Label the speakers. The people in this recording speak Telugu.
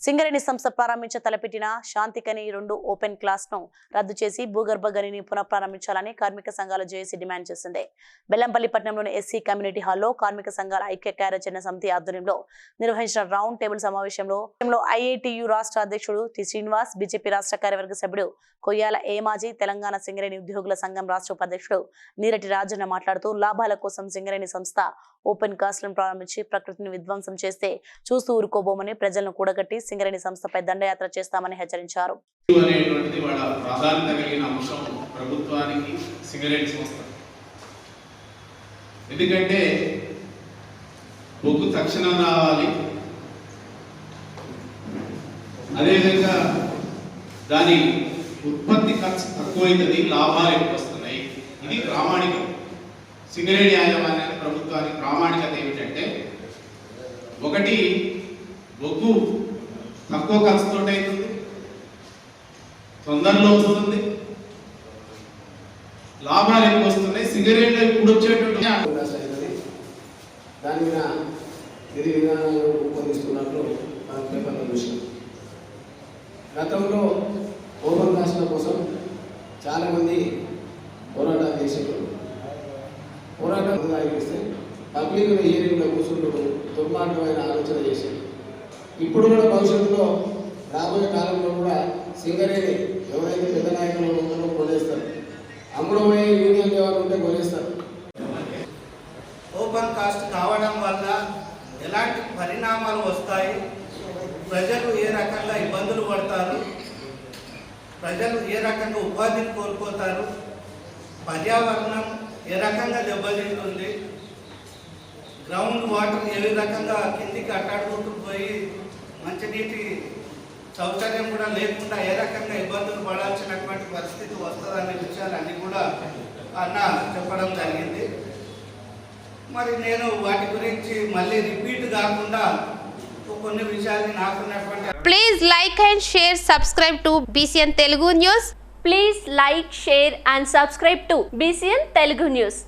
Speaker 1: సింగరేణి సంస్థ ప్రారంభించ తలపెట్టిన శాంతికని రెండు ఓపెన్ క్లాస్ను రద్దు చేసి భూగర్భ గనిని పునఃప్రారంభించాలని కార్మిక సంఘాల జేఏసీ డిమాండ్ చేసింది. బెల్లంపల్లి పట్టణంలోని ఎస్సీ కమ్యూనిటీ హాల్లో కార్మిక సంఘాల ఐక్య కార్యాచరణ సమితి ఆధ్వర్యంలో నిర్వహించిన రౌండ్ టేబుల్ సమావేశంలో ఐఐటియు రాష్ట్ర అధ్యక్షుడు టి శ్రీనివాస్ బీజేపీ రాష్ట్ర కార్యవర్గ సభ్యుడు కొయ్యాల ఏమాజీ తెలంగాణ సింగరేణి ఉద్యోగుల సంఘం రాష్ట్ర ఉపాధ్యక్షుడు నీరటి రాజన్న మాట్లాడుతూ లాభాల కోసం సింగరేణి సంస్థ ఓపెన్ కాస్ట్లను ప్రారంభించి ప్రకృతిని విధ్వంసం చేస్తే చూస్తూ ఊరుకోబోమని ప్రజలను కూడగట్టి సింగరేణి సంస్థపై దండయాత్ర చేస్తామని హెచ్చరించారు.
Speaker 2: ప్రాధాన్యత కలిగిన అంశం ఎందుకంటే బొగ్గు తక్షణం రావాలి. అదేవిధంగా దాని ఉత్పత్తి ఖర్చు తక్కువైతుంది లాభాలు ఎక్కువ వస్తున్నాయి ఇది ప్రామాణికం. సింగరేణి యాజమాన్యాన్ని ప్రభుత్వానికి ప్రామాణికత ఏమిటంటే ఒకటి బొగ్గు తక్కువ ఖర్చుతో అవుతుంది. తొందరలో వస్తుంది. లాభాలు ఎక్కువ వస్తున్నాయి. సిగరెట్లు ఇప్పుడు వచ్చేటువంటి
Speaker 3: దాని మీద విధి విధానాలు రూపొందిస్తున్నట్లు మనం పేపర్లో చూసాం. గతంలో ఓపెన్ కాస్ట్ల కోసం చాలామంది పోరాటాలు చేసేవారు. పోరాటం సాగిస్తే పబ్లిక్ హియరింగ్లో కూర్చుంటూ దుర్మార్గమైన ఆలోచన చేసేది ఇప్పుడు కూడా భవిష్యత్తులో రాబోయే కాలంలో కూడా సింగరేణి ఎవరైతే పెద్ద నాయకులు ఉన్నారో కొనేస్తారు. అమ్ముడమయ్యే యూనియన్ ఎవరు ఉంటే కొనేస్తారు.
Speaker 4: ఓపెన్ కాస్ట్ కావడం వల్ల ఎలాంటి పరిణామాలు వస్తాయి? ప్రజలు ఏ రకంగా ఇబ్బందులు పడతారు? ప్రజలు ఏ రకంగా ఉపాధిని కోల్పోతారు? పర్యావరణం ఏ రకంగా దెబ్బతింటుంది? గ్రౌండ్ వాటర్ ఏ రకంగా కిందికి అట్టాడుకుంటూ పోయి మంచినీటి సౌకర్యం కూడా లేకుండా ఏ రకంగా ఇబ్బందులు పడాల్సినటువంటి పరిస్థితి వస్తుందనే విషయాలన్నీ కూడా అన్న చెప్పడం జరిగింది. మరి నేను వాటి గురించి మళ్ళీ రిపీట్ కాకుండా కొన్ని విషయాలు నాకున్నటువంటి
Speaker 5: please like and share subscribe to B C N Telugu news
Speaker 6: please like share and subscribe to B C N Telugu news